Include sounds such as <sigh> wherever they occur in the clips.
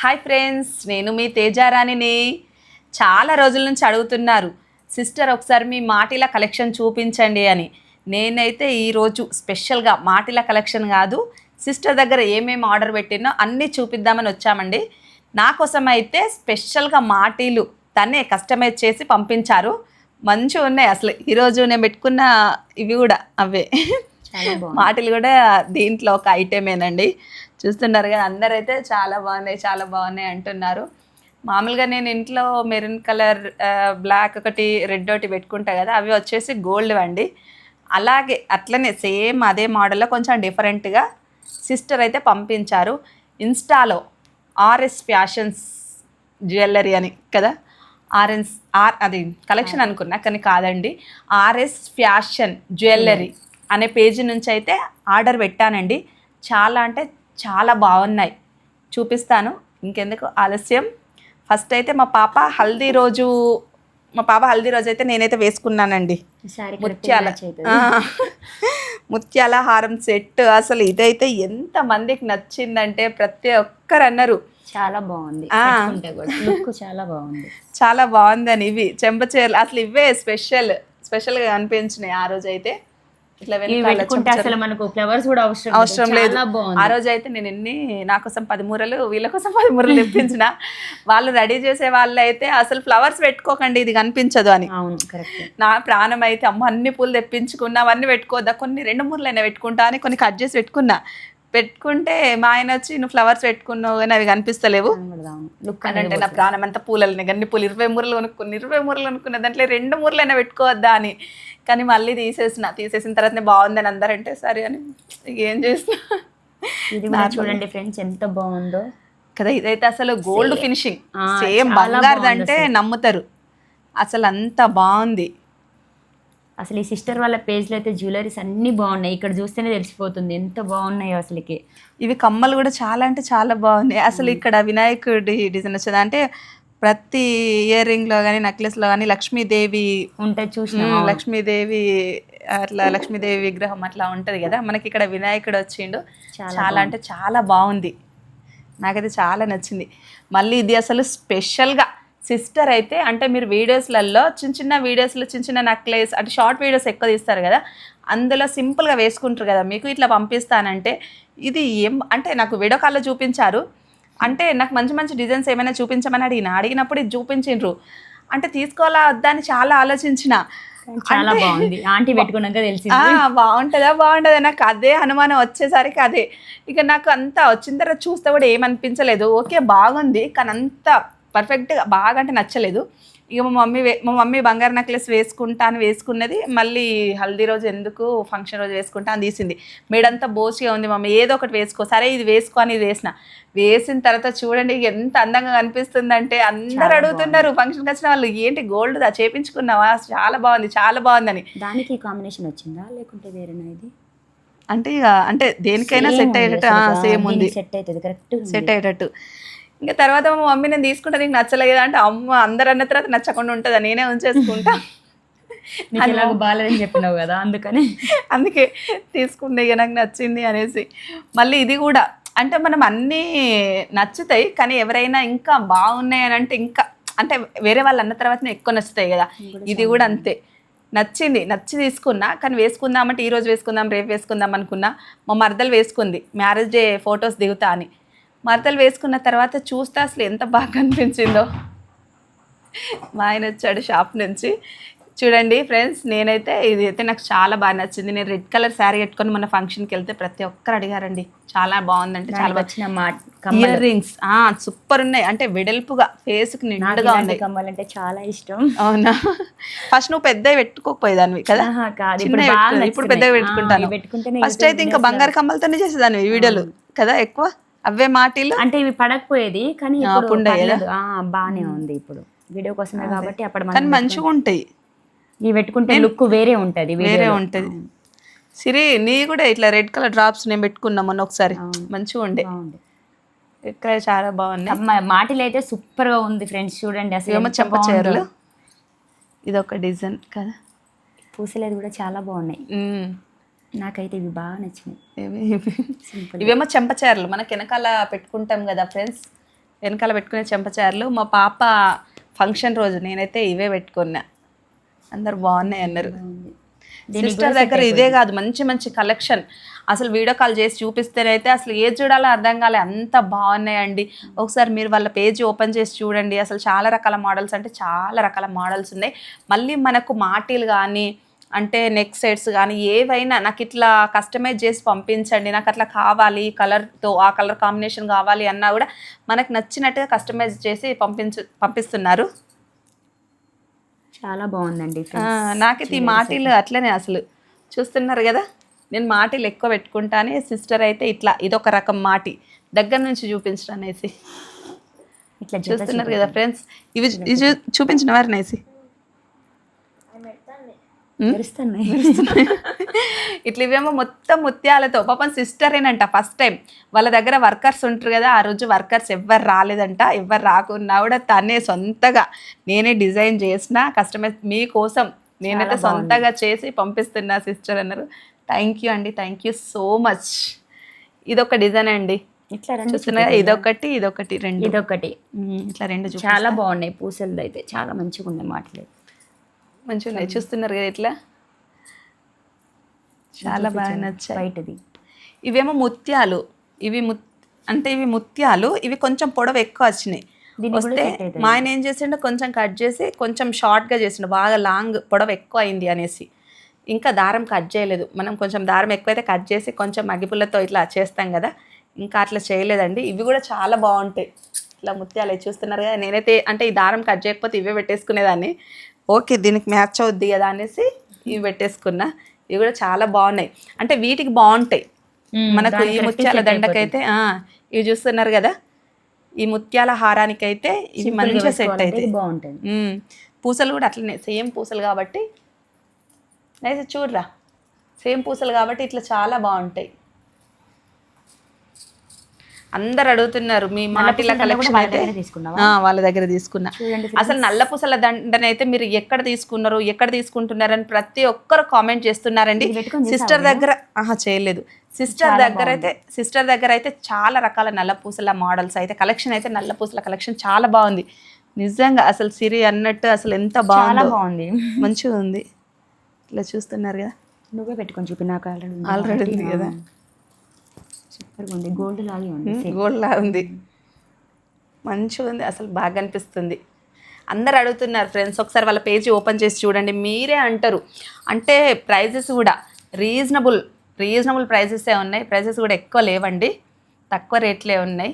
Hi friends నేను మీ తేజారాణిని. చాలా రోజుల నుంచి అడుగుతున్నారు సిస్టర్ ఒకసారి మీ మాటిల కలెక్షన్ చూపించండి అని. నేనైతే ఈరోజు స్పెషల్గా మాటిల కలెక్షన్ కాదు సిస్టర్ దగ్గర ఏమేమి ఆర్డర్ పెట్టినో అన్నీ చూపిద్దామని వచ్చామండి. నా కోసం అయితే స్పెషల్గా మాటీలు తనే కస్టమైజ్ చేసి పంపించారు. మంచిగా ఉన్నాయి అసలు ఈరోజు నేను పెట్టుకున్న ఇవి కూడా అవే. మాటలు కూడా దీంట్లో ఒక ఐటమేనండి చూస్తున్నారు కదా అందరైతే చాలా బాగున్నాయి చాలా బాగున్నాయి అంటున్నారు. మామూలుగా నేను ఇంట్లో మెరూన్ కలర్ బ్లాక్ ఒకటి రెడ్ ఒకటి పెట్టుకుంటా కదా అవి వచ్చేసి గోల్డ్ అండి అలాగే అట్లనే సేమ్ అదే మోడల్లో కొంచెం డిఫరెంట్గా సిస్టర్ అయితే పంపించారు. ఇన్స్టాలో ఆర్ఎస్ ఫ్యాషన్స్ జ్యువెలరీ అని కదా? ఆర్ఎన్స్ ఆర్ అది కలెక్షన్ అనుకున్నా కానీ కాదండి. RS fashion jewellery. అనే పేజీ నుంచి అయితే ఆర్డర్ పెట్టానండి. చాలా అంటే చాలా బాగున్నాయి. చూపిస్తాను. ఇంకెందుకు ఆలస్యం. ఫస్ట్ అయితే మా పాప హల్దీ రోజు మా పాప హల్దీ రోజు అయితే నేనైతే వేసుకున్నానండి. ముత్యాల. ముత్యాల హారం సెట్. అసలు ఇదైతే ఎంత మందికి నచ్చిందంటే ప్రతి ఒక్కరు అన్నారు. చాలా బాగుంది. లుక్ చాలా బాగుంది. చాలా బాగుందని ఇవి. చెంపచీరలు అసలు ఇవే స్పెషల్. స్పెషల్గా అనిపించినాయి ఆ రోజు అయితే ఇట్లా పెట్టుకుంటే అసలు మనకు ఫ్లవర్స్ కూడా అవసరం అవసరం లేదు. ఆ రోజు అయితే నేను ఎన్ని నా కోసం పది మూరలు వీళ్ళ కోసం పది మూరలు <laughs> తెప్పించిన. వాళ్ళు రెడీ చేసే వాళ్ళు అయితే అసలు ఫ్లవర్స్ పెట్టుకోకండి ఇది కనిపించదు అని. అవును కరెక్ట్. నా ప్రాణం అయితే అమ్మ అన్ని పూలు తెప్పించుకున్నా అవన్నీ పెట్టుకోవద్దా కొన్ని రెండు మూరలైనా పెట్టుకుంటా అని కొన్ని కట్ చేసి పెట్టుకున్నా. పెట్టుకుంటే మా ఆయన వచ్చి నువ్వు ఫ్లవర్స్ పెట్టుకున్నావు కానీ అవి కనిపిస్తలేవు. అని అంటే నా ప్రాణం అంతా పూలని గన్ని పూలు ఇరవై మూరలు కొనుక్కుని ఇరవై మూరలు కొనుక్కున్న దాంట్లో రెండు మూరలైనా పెట్టుకోవద్దా అని. కానీ మళ్ళీ తీసేసిన తీసేసిన తర్వాతనే బాగుందని అందరంటే సరే అని. ఏం చేసిన ఇది చూడండి ఫ్రెండ్స్ ఎంత బాగుందో. కదా ఇదైతే అసలు గోల్డ్ ఫినిషింగ్. సేమ్ బంగారు అంటే నమ్ముతారు. అసలు అంత బాగుంది. అసలు ఈ సిస్టర్ వాళ్ళ పేజ్లో అయితే జ్యువెలరీస్ అన్ని బాగున్నాయి. ఇక్కడ చూస్తేనే తెలిసిపోతుంది ఎంత బాగున్నాయో అసలుకి. ఇవి కమ్మలు కూడా చాలా అంటే చాలా బాగున్నాయి. అసలు ఇక్కడ వినాయకుడి డిజైన్ వచ్చేది అంటే ప్రతి ఇయర్ రింగ్లో కానీ నెక్లెస్లో కానీ లక్ష్మీదేవి ఉంటే చూసిన లక్ష్మీదేవి అట్లా లక్ష్మీదేవి విగ్రహం అట్లా ఉంటది కదా. మనకి ఇక్కడ వినాయకుడు వచ్చిండు. చాలా చాలా అంటే చాలా బాగుంది. నాకైతే చాలా నచ్చింది. మళ్ళీ ఇది అసలు స్పెషల్గా సిస్టర్ అయితే అంటే మీరు వీడియోస్లలో చిన్న చిన్న వీడియోస్లో చిన్న చిన్న నెక్లెస్ అంటే షార్ట్ వీడియోస్ ఎక్కువ తీస్తారు కదా అందులో సింపుల్గా వేసుకుంటారు కదా మీకు ఇట్లా పంపిస్తానంటే ఇది ఏం అంటే నాకు వీడియో కాల్లో చూపించారు అంటే నాకు మంచి మంచి డిజైన్స్ ఏమైనా చూపించమని అడిగిన అడిగినప్పుడు ఇది చూపించిండ్రు. అంటే తీసుకోవాలా వద్దా అని చాలా ఆలోచించిన. చాలా బాగుంది. ఆంటీ పెట్టుకున్నాక తెలిసింది. ఆ, బాగుంటుందా బాగుంటుందా నాకు అదే అనుమానం వచ్చేసరికి అదే. ఇక నాకు అంత వచ్చిన తర్వాత చూస్తే కూడా ఏమనిపించలేదు. ఓకే బాగుంది కానీ అంత పర్ఫెక్ట్గా బాగా అంటే నచ్చలేదు. ఇక మా మమ్మీ మా మమ్మీ బంగారు నెక్లెస్ వేసుకుంటా అని వేసుకున్నది మళ్ళీ హల్దీ రోజు ఎందుకు ఫంక్షన్ రోజు వేసుకుంటా అని తీసింది. మేడంతా బోసిగా ఉంది మమ్మీ ఏదో ఒకటి వేసుకో సరే ఇది వేసుకో అని వేసిన. వేసిన తర్వాత చూడండి ఎంత అందంగా కనిపిస్తుందంటే అందరు అడుగుతున్నారు ఫంక్షన్కి వచ్చిన వాళ్ళు ఏంటి గోల్డ్ దా చేపించుకున్నావా? చాలా బాగుంది చాలా బాగుందని. దానికి కాంబినేషన్ వచ్చిందా? లేకుంటే వేరేనా ఇది? అంటే ఇక అంటే దేనికైనా సెట్ అయ్యేటట్టు సేమ్ ఉంది. సెట్ అవుతుంది కరెక్ట్ సెట్ అయ్యేటట్టు. ఇంకా తర్వాత మా మమ్మీ నేను తీసుకుంటా నీకు నచ్చలేదు అంటే అమ్మ అందరు అన్న తర్వాత నచ్చకుండా ఉంటుందా? నేనే ఉంచేసుకుంటా. <laughs> నీకు బాగాలేదని చెప్పినావు కదా అందుకని. <laughs> అందుకే తీసుకుంటే ఇక నాకు నచ్చింది అనేసి. మళ్ళీ ఇది కూడా అంటే మనం అన్నీ నచ్చుతాయి కానీ ఎవరైనా ఇంకా బాగున్నాయి అని అంటే ఇంకా అంటే వేరే వాళ్ళు అన్న తర్వాతనే ఎక్కువ నచ్చుతాయి కదా. ఇది కూడా అంతే. నచ్చింది నచ్చి తీసుకున్నా కానీ వేసుకుందామంటే ఈ రోజు వేసుకుందాం రేపు వేసుకుందాం అనుకున్నా మా మరదలు వేసుకుంది మ్యారేజ్ డే ఫొటోస్ దిగుతా అని. మరదలు వేసుకున్న తర్వాత చూస్తే అసలు ఎంత బాగా కనిపించిందో. మా ఆయన వచ్చాడు షాప్ నుంచి. చూడండి ఫ్రెండ్స్ నేనైతే ఇది అయితే నాకు చాలా బాగా నచ్చింది. నేను రెడ్ కలర్ శారీ కట్టుకొని మన ఫంక్షన్కి వెళ్తే ప్రతి ఒక్కరు అడిగారండి. చాలా బాగుందంటే చాలా వచ్చిన ఇయర్ రింగ్స్. సూపర్ ఉన్నాయి. అంటే వెడల్పుగా ఫేస్కి నిండుగా ఉన్నాయి. కమ్మలంటే చాలా ఇష్టం. అవునా? ఫస్ట్ నువ్వు పెద్దవి పెట్టుకోకపోయేదానివి కదా? ఇప్పుడు ఇవి పెట్టుకుంటేనే ఫస్ట్ అయితే ఇంకా బంగారు కమ్మలతోనే చేసేదాన్ని వీడియోలు కదా ఎక్కువ? అవే మాటీలు అంటే ఇవి పడకపోయేది కానీ ఇప్పుడు బాగానే ఉంది ఇప్పుడు. వీడియో కోసమే కాబట్టి అప్పుడు కానీ మంచిగా ఉంటాయి. ఇవి పెట్టుకుంటే లుక్ వేరే ఉంటది వేరే. ఉంటది. సిరి నీ కూడా ఇట్లా రెడ్ కలర్ డ్రాప్స్ నేను పెట్టుకున్నా మొన్న ఒకసారి. మంచిగా ఉండే. కలర్ చాలా బాగున్నాయి. అమ్మ, మాటిలో అయితే సూపర్గా ఉంది ఫ్రెండ్స్ చూడండి అసలు ఏమో ఎంత చెంప బాగుందో. చీరలు? ఇది ఒక డిజైన్ కదా? పూసలేదు కూడా చాలా బాగున్నాయి. నాకైతే ఇవి బాగా నచ్చినాయి. ఇవి ఇవేమో చెంపచారులు మనకి వెనకాల పెట్టుకుంటాం కదా ఫ్రెండ్స్. వెనకాల పెట్టుకునే చెంపచారులు మా పాప ఫంక్షన్ రోజు నేనైతే ఇవే పెట్టుకున్నా. అందరు బాగున్నాయి అన్నారు. సిస్టర్ దగ్గర ఇదే కాదు. మంచి మంచి కలెక్షన్. అసలు వీడియో కాల్ చేసి చూపిస్తేనైతే అసలు ఏది చూడాలో అర్థం కాలే. అంత బాగున్నాయండి. ఒకసారి మీరు వాళ్ళ పేజ్ ఓపెన్ చేసి చూడండి. అసలు చాలా రకాల మోడల్స్ అంటే చాలా రకాల మోడల్స్ ఉన్నాయి. మళ్ళీ మనకు మాటీలు కానీ అంటే నెక్ సెట్స్ కానీ ఏవైనా నాకు ఇట్లా కస్టమైజ్ చేసి పంపించండి నాకు అట్లా కావాలి కలర్తో ఆ కలర్ కాంబినేషన్ కావాలి అన్నా కూడా మనకు నచ్చినట్టుగా కస్టమైజ్ చేసి పంపించు పంపిస్తున్నారు. చాలా బాగుందండి నాకైతే ఈ మాటీలు అట్లనే అసలు. చూస్తున్నారు కదా నేను మాటీలు ఎక్కువ పెట్టుకుంటానే సిస్టర్ అయితే ఇట్లా ఇదొక రకం మాటి. దగ్గర నుంచి చూపించడం అనేసి ఇట్లా చూస్తున్నారు కదా ఫ్రెండ్స్ ఇవి చూపించిన వారు నేసి మెరుస్తున్నాయి. <laughs> ఇట్లా ఇవేమో మొత్తం ముత్యాలతో పాపం సిస్టరేనంట ఫస్ట్ టైం వాళ్ళ దగ్గర వర్కర్స్ ఉంటారు కదా ఆ రోజు వర్కర్స్ ఎవ్వరు రాలేదంట ఎవ్వరు రాకున్నా కూడా తనే సొంతగా. నేనే డిజైన్ చేసిన కస్టమైజ్ మీకోసం నేనైతే సొంతగా చేసి పంపిస్తున్నా సిస్టర్ అన్నారు. థ్యాంక్ యూ అండి థ్యాంక్ యూ సో మచ్ ఇదొక డిజైన్ అండి. ఇట్లా రెండు ఇదొకటి ఇదొకటి రెండు. ఇదొకటి. ఇట్లా రెండు చాలా బాగున్నాయి పూసలది అయితే చాలా మంచిగా ఉన్నాయి మాటలు. మంచిగా ఉన్నాయి చూస్తున్నారు కదా ఇట్లా? చాలా బాగా నచ్చాయి. బయటది. ఇవేమో ముత్యాలు. ఇవి ముత్ అంటే ఇవి ముత్యాలు. ఇవి కొంచెం పొడవు ఎక్కువ వచ్చినాయి. వస్తే. మా ఆయన ఏం చేసిండు? కొంచెం కట్ చేసి కొంచెం షార్ట్గా చేసిండు. బాగా లాంగ్ పొడవు ఎక్కువ అయింది అనేసి. ఇంకా దారం కట్ చేయలేదు. మనం కొంచెం దారం ఎక్కువైతే కట్ చేసి కొంచెం అగ్గిపుల్లతో ఇట్లా చేస్తాం కదా. ఇంకా అట్లా చేయలేదండి. ఇవి కూడా చాలా బాగుంటాయి. ఇట్లా ముత్యాలు. చూస్తున్నారు కదా? నేనైతే అంటే ఈ దారం కట్ చేయకపోతే ఇవే పెట్టేసుకునేదాన్ని. ఓకే దీనికి మ్యాచ్ అవుద్ది కదా అనేసి ఇవి పెట్టేసుకున్నా. ఇవి కూడా చాలా బాగున్నాయి. అంటే వీటికి బాగుంటాయి. మ్మ్, మనకు ఈ ముత్యాల దండకైతే ఆ, ఇవి చూస్తున్నారు కదా? ఈ ముత్యాల హారానికైతే ఇవి మంచిగా సెట్ అయితే ఇది బాగుంటుంది. పూసలు కూడా అట్లనే సేమ్ పూసలు కాబట్టి. అయితే చూడరా. సేమ్ పూసలు కాబట్టి ఇట్లా చాలా బాగుంటాయి. అందరు అడుగుతున్నారు మీ మాటిల కలెక్షన్ వాళ్ళ అయితే వాళ్ళ దగ్గర తీసుకున్నా. అసలు నల్ల పూసల దండనైతే మీరు ఎక్కడ తీసుకున్నారు ఎక్కడ తీసుకుంటున్నారని ప్రతి ఒక్కరు కామెంట్ చేస్తున్నారండి. సిస్టర్ దగ్గర ఆహా చేయలేదు. సిస్టర్ దగ్గర అయితే సిస్టర్ దగ్గర అయితే చాలా రకాల నల్ల పూసల మోడల్స్ అయితే కలెక్షన్ అయితే నల్ల పూసల కలెక్షన్ చాలా బాగుంది. నిజంగా అసలు సిరి అన్నట్టు అసలు ఎంత బాగుందో. బాగుంది. మంచిగా ఉంది. ఇట్లా చూస్తున్నారు కదా. నువ్వే పెట్టుకొని చూపి నాకు ఆల్రెడీ ఆల్రెడీ ఉంది కదా. సూపర్గా ఉంది గోల్డ్ లాగే ఉంది గోల్డ్ లా ఉంది. మంచిగా ఉంది అసలు బాగా అనిపిస్తుంది అందరు అడుగుతున్నారు ఫ్రెండ్స్ ఒకసారి వాళ్ళ పేజీ ఓపెన్ చేసి చూడండి. మీరే అంటారు. అంటే ప్రైజెస్ కూడా రీజనబుల్ రీజనబుల్ ప్రైజెసే ఉన్నాయి. ప్రైజెస్ కూడా ఎక్కువ లేవండి. తక్కువ రేట్లే ఉన్నాయి.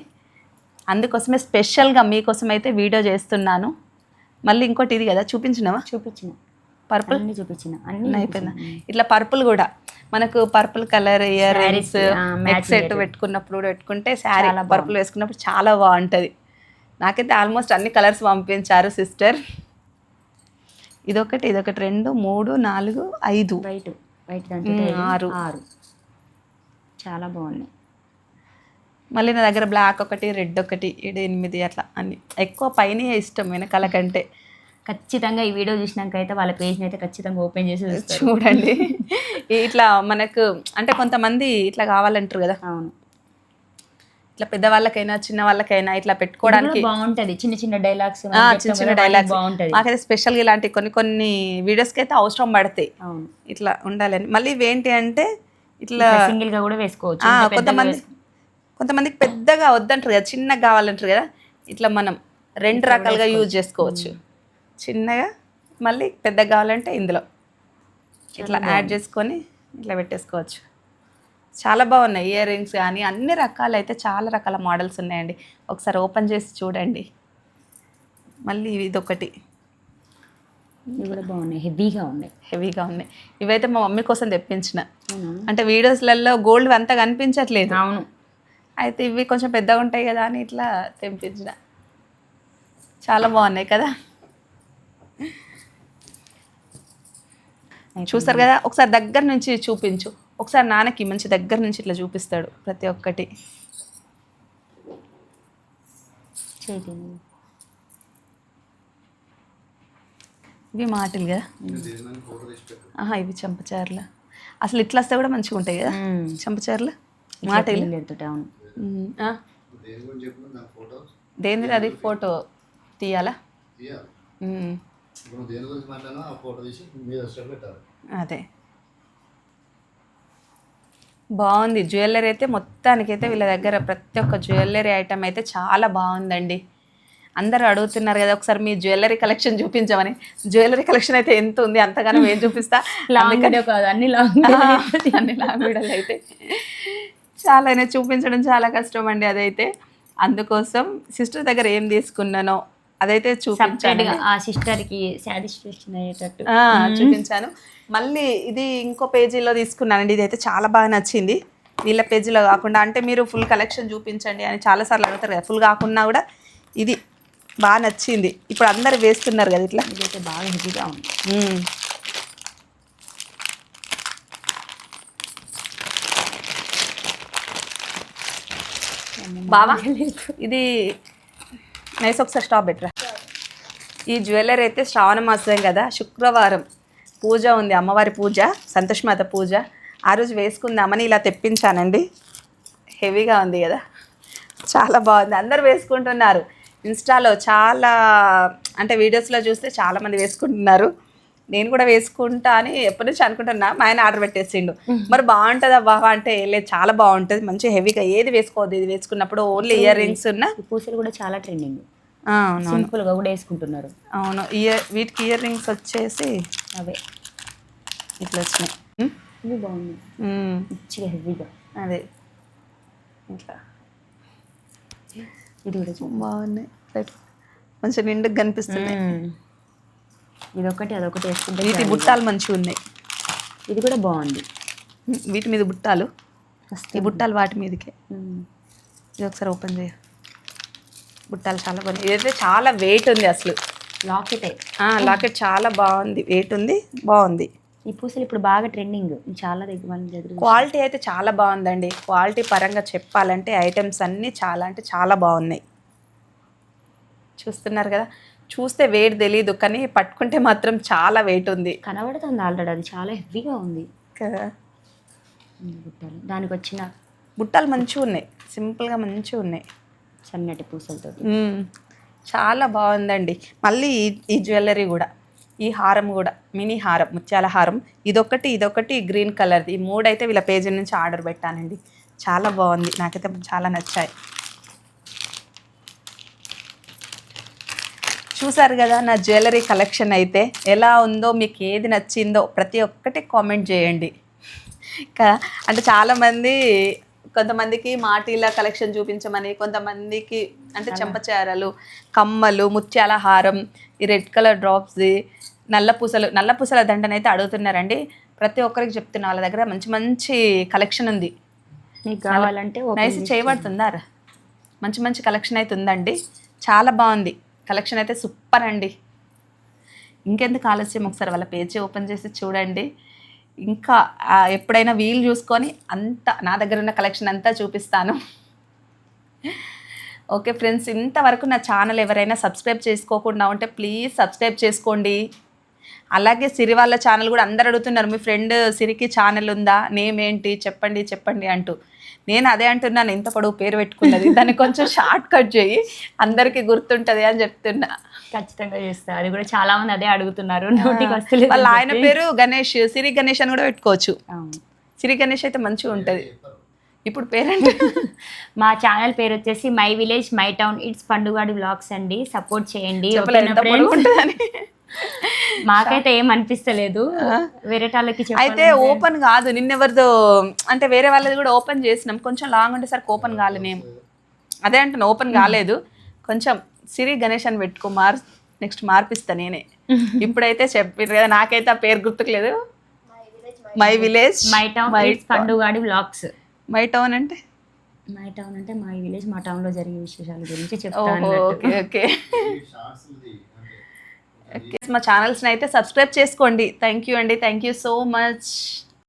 అందుకోసమే స్పెషల్గా మీకోసం అయితే వీడియో చేస్తున్నాను. మళ్ళీ ఇంకోటి ఇది కదా చూపించినావా? చూపించిన. పర్పుల్ అన్ని చూపించిన అన్ని అయిపోయిందా? ఇట్లా పర్పుల్ కూడా. మనకు purple colour ear rings set పెట్టుకున్నప్పుడు కూడా పెట్టుకుంటే శారీ పర్పుల్ వేసుకున్నప్పుడు చాలా బాగుంటుంది. నాకైతే ఆల్మోస్ట్ అన్ని కలర్స్ పంపించారు సిస్టర్ ఇదొకటి ఇదొకటి రెండు మూడు నాలుగు ఐదు. వైట్ వైట్ ఆరు. ఆరు. చాలా బాగున్నాయి మళ్ళీ నా దగ్గర బ్లాక్ ఒకటి రెడ్ ఒకటి ఏడు ఎనిమిది అట్లా అన్ని. ఎక్కువ పైన ఇష్టం వెనకాల కంటే. ఖచ్చితంగా ఈ వీడియో చూసినాక అయితే వాళ్ళ పేజ్ని అయితే ఖచ్చితంగా ఓపెన్ చేసి చూడండి. <laughs> ఇట్లా మనకు అంటే కొంతమంది ఇట్లా కావాలంటారు కదా. అవును. ఇట్లా పెద్దవాళ్ళకైనా చిన్న వాళ్ళకైనా ఇట్లా పెట్టుకోవడానికి బాగుంటది. చిన్న చిన్న డైలాగ్స్ చిన్న చిన్న డైలాగ్స్ బాగుంటది. మాకైతే స్పెషల్గా ఇలాంటి కొన్ని కొన్ని వీడియోస్కి అయితే అవసరం పడతాయి. అవును. ఇట్లా ఉండాలని. మళ్ళీ ఇవేంటి అంటే ఇట్లా సింగిల్గా కూడా వేసుకోవచ్చు. కొంతమంది కొంతమందికి పెద్దగా వద్దంటారు కదా చిన్నగా కావాలంటారు కదా. ఇట్లా మనం రెండు రకాలుగా యూజ్ చేసుకోవచ్చు. చిన్నగా మళ్ళీ పెద్దగా కావాలంటే ఇందులో. ఇట్లా యాడ్ చేసుకొని ఇట్లా పెట్టేసుకోవచ్చు. చాలా బాగున్నాయి ఇయర్ రింగ్స్ కానీ అన్ని రకాలు అయితే చాలా రకాల మోడల్స్ ఉన్నాయండి. ఒకసారి ఓపెన్ చేసి చూడండి. మళ్ళీ ఇదొకటి. ఇవి కూడా బాగున్నాయి హెవీగా ఉన్నాయి. హెవీగా ఉన్నాయి. ఇవైతే మా మమ్మీ కోసం తెప్పించిన? అంటే వీడియోస్లలో గోల్డ్ అంతా కనిపించట్లేదు. అవును. అయితే ఇవి కొంచెం పెద్దగా ఉంటాయి కదా అని ఇట్లా తెంపించిన చాలా బాగున్నాయి కదా. చూస్తారు కదా ఒకసారి దగ్గర నుంచి చూపించు. ఒకసారి నాన్నకి మంచి దగ్గర నుంచి ఇట్లా చూపిస్తాడు ప్రతి ఒక్కటి. ఇవి మాటలు కదా. ఆహా ఇవి చంపచారుల. అసలు ఇట్లా వస్తే కూడా మంచిగా ఉంటాయి కదా. చెంపచీరలు? మాట లేడుతుంటే అవును. ఉమ్, ఆ? దేనిది అది? ఫోటో తీయాలా? ఉమ్, ఇప్పుడు దేని గురించి మాట్లాడినా ఆ ఫోటో తీసి మీద స్టెప్ పెట్టాలి. అదే. బాగుంది. జ్యువెలరీ అయితే మొత్తానికైతే వీళ్ళ దగ్గర ప్రతి ఒక్క జ్యువెలరీ ఐటమ్ అయితే చాలా బాగుందండి. అందరూ అడుగుతున్నారు కదా ఒకసారి మీ జ్యువెలరీ కలెక్షన్ చూపించమని. జ్యువెలరీ కలెక్షన్ అయితే ఎంత ఉంది? అంతగానో ఏం చూపిస్తా? లాంగ్ వీడియో కాదు అన్ని లాంగ్ <laughs> అన్ని లాంగ్వేడలు అయితే. చాలా అయినా చూపించడం చాలా కష్టం అండి అదైతే. అందుకోసం సిస్టర్ దగ్గర ఏం తీసుకున్నానో అదైతే చూపించాను. ఆ సిస్టర్కి సాటిస్ఫాక్షన్ అయ్యేటట్టు. చూపించాను. మళ్ళీ ఇది ఇంకో పేజీలో తీసుకున్నానండి. ఇది అయితే చాలా బాగా నచ్చింది. వీళ్ళ పేజీలో కాకుండా అంటే మీరు ఫుల్ కలెక్షన్ చూపించండి అని చాలాసార్లు అడుగుతారు కదా. ఫుల్ కాకుండా కూడా ఇది బాగా నచ్చింది. ఇప్పుడు అందరు వేస్తున్నారు కదా ఇట్లా? ఇదైతే బాగా హెవీగా ఉంది. బావా? ఇది నైస్ ఒకసారి స్టాప్ పెట్టరా? ఈ జ్యువెలరీ అయితే శ్రావణ మాసం కదా శుక్రవారం పూజ ఉంది అమ్మవారి పూజ సంతోషమాత పూజ. ఆ రోజు వేసుకుందామని ఇలా తెప్పించానండి. హెవీగా ఉంది కదా. చాలా బాగుంది. అందరు వేసుకుంటున్నారు. ఇన్స్టాలో చాలా అంటే వీడియోస్లో చూస్తే చాలామంది వేసుకుంటున్నారు. నేను కూడా వేసుకుంటా అని ఎప్పటి నుంచి అనుకుంటున్నా మా ఆయన ఆర్డర్ పెట్టేసిండు. మరి బాగుంటుందా బావా అంటే లేదు చాలా బాగుంటుంది. మంచి హెవీగా ఏది వేసుకోవద్దు ఇది వేసుకున్నప్పుడు ఓన్లీ ఇయర్ రింగ్స్ ఉన్న. పూసలు కూడా చాలా ట్రెండింగ్. ఆ, అవును సింపుల్గా కూడా వేసుకుంటున్నారు. అవును ఇయర్ వీటికి ఇయర్ రింగ్స్ వచ్చేసి అవే. ఇట్లా వచ్చినాయి. ఇవి మంచిగా హెవీగా. అదే. ఇట్లా. ఇది కూడా. బాగున్నాయి. కొంచెం నిండుగా కనిపిస్తున్నాయి. ఇదొకటి అదొకటి వేసుకుంటే వీటి. బుట్టాలు మంచిగా ఉన్నాయి. ఇది కూడా బాగుంది. వీటి మీద బుట్టాలు. ఈ బుట్టాలు వాటి మీదకే. ఇది ఒకసారి ఓపెన్ చేయ. బుట్టాలు చాలా బాగున్నాయి. ఇదైతే చాలా వెయిట్ ఉంది అసలు. లాకెట్ లాకెట్ చాలా బాగుంది. వెయిట్ ఉంది బాగుంది. ఈ పూసలు ఇప్పుడు బాగా ట్రెండింగ్ చాలా దగ్గర క్వాలిటీ అయితే చాలా బాగుందండి. క్వాలిటీ పరంగా చెప్పాలంటే ఐటమ్స్ అన్నీ చాలా అంటే చాలా బాగున్నాయి. చూస్తున్నారు కదా? చూస్తే వెయిట్ తెలీదు కానీ పట్టుకుంటే మాత్రం చాలా వెయిట్ ఉంది. కనబడుతుంది ఆల్రెడీ అది చాలా హెవీగా ఉంది. కదా? బుట్టలు. దానికి వచ్చిన బుట్టాలు మంచిగా ఉన్నాయి సింపుల్గా మంచిగా ఉన్నాయి సన్నటి పూసలతో చాలా బాగుందండి. మళ్ళీ ఈ- జ్యువెలరీ కూడా ఈ హారం కూడా మినీ హారం ముత్యాల హారం ఇదొకటి ఇదొకటి గ్రీన్ కలర్ది. ఈ మూడైతే వీళ్ళ పేజీ నుంచి ఆర్డర్ పెట్టానండి. చాలా బాగుంది. నాకైతే చాలా నచ్చాయి. చూసారు కదా నా జ్యువెలరీ కలెక్షన్ అయితే ఎలా ఉందో మీకు ఏది నచ్చిందో ప్రతి ఒక్కటి కామెంట్ చేయండి. అంటే చాలామంది కొంతమందికి మాటీల కలెక్షన్ చూపించమని కొంతమందికి అంటే చెంపచారలు కమ్మలు ముత్యాల హారం ఈ రెడ్ కలర్ డ్రాప్స్ది నల్ల పూసలు నల్ల పూసల దండనైతే అడుగుతున్నారండి. ప్రతి ఒక్కరికి చెప్తున్నా వాళ్ళ దగ్గర మంచి మంచి కలెక్షన్ ఉంది. మీకు కావాలంటే నైస్ చేయబడుతుందా? మంచి మంచి కలెక్షన్ అయితే ఉందండి. చాలా బాగుంది. కలెక్షన్ అయితే సూపర్ అండి. ఇంకెందుకు ఆలస్యం ఒకసారి వాళ్ళ పేజీ ఓపెన్ చేసి చూడండి. ఇంకా ఎప్పుడైనా వీలు చూసుకొని అంత నా దగ్గర ఉన్న కలెక్షన్ అంతా చూపిస్తాను. ఓకే ఫ్రెండ్స్ ఇంతవరకు నా ఛానల్ ఎవరైనా సబ్స్క్రైబ్ చేసుకోకుండా ఉంటే ప్లీజ్ సబ్స్క్రైబ్ చేసుకోండి. అలాగే సిరి వాళ్ళ ఛానల్ కూడా అందరు అడుగుతున్నారు మీ ఫ్రెండ్ సిరికి ఛానల్ ఉందా? నేమ్ ఏంటి? చెప్పండి చెప్పండి అంటూ. నేను అదే అంటున్నాను ఇంత పొడవు పేరు పెట్టుకున్నది. దాన్ని కొంచెం షార్ట్ కట్ చేయి అందరికీ గుర్తుంటుంది అని చెప్తున్నా. ఖచ్చితంగా చేస్తా. అది కూడా చాలా మంది అదే అడుగుతున్నారు. నోటికి వస్తలేదు వాళ్ళ ఆయన పేరు గణేష్ సిరి గణేష్ అని కూడా పెట్టుకోవచ్చు. సిరి గణేష్ అయితే మంచిగా ఉంటుంది. ఇప్పుడు పేరంటే <laughs> మా ఛానల్ పేరు వచ్చేసి my village my town it's పండుగాడి blogs అండి. సపోర్ట్ చేయండి <laughs> మాకైతే ఏం అనిపిస్తలేదు. వేరే వాళ్ళకి అయితే ఓపెన్ కాదు నిన్నెవరిదో అంటే వేరే వాళ్ళది కూడా ఓపెన్ చేసినాం. కొంచెం లాంగ్ ఉండేసరికి ఓపెన్ కాలేనేం. అదే అంటున్నా ఓపెన్ కాలేదు. కొంచెం సిరి గణేష్ అని పెట్టుకో మార్ నెక్స్ట్ మార్పిస్తా నేనే. <laughs> ఇప్పుడైతే చెప్పారు కదా నాకైతే ఆ పేరు గుర్తుకులేదు. My village my town పండుగాడి blogs my town అంటే? మై టౌన్ అంటే మై విలేజ్ మా టౌన్లో జరిగే విశేషాల గురించి చెప్తా ఓహో అన్నట్టు. Okay okay. మా ఛానల్స్ని అయితే సబ్స్క్రైబ్ చేసుకోండి. థ్యాంక్ యూ అండి. Thank you so much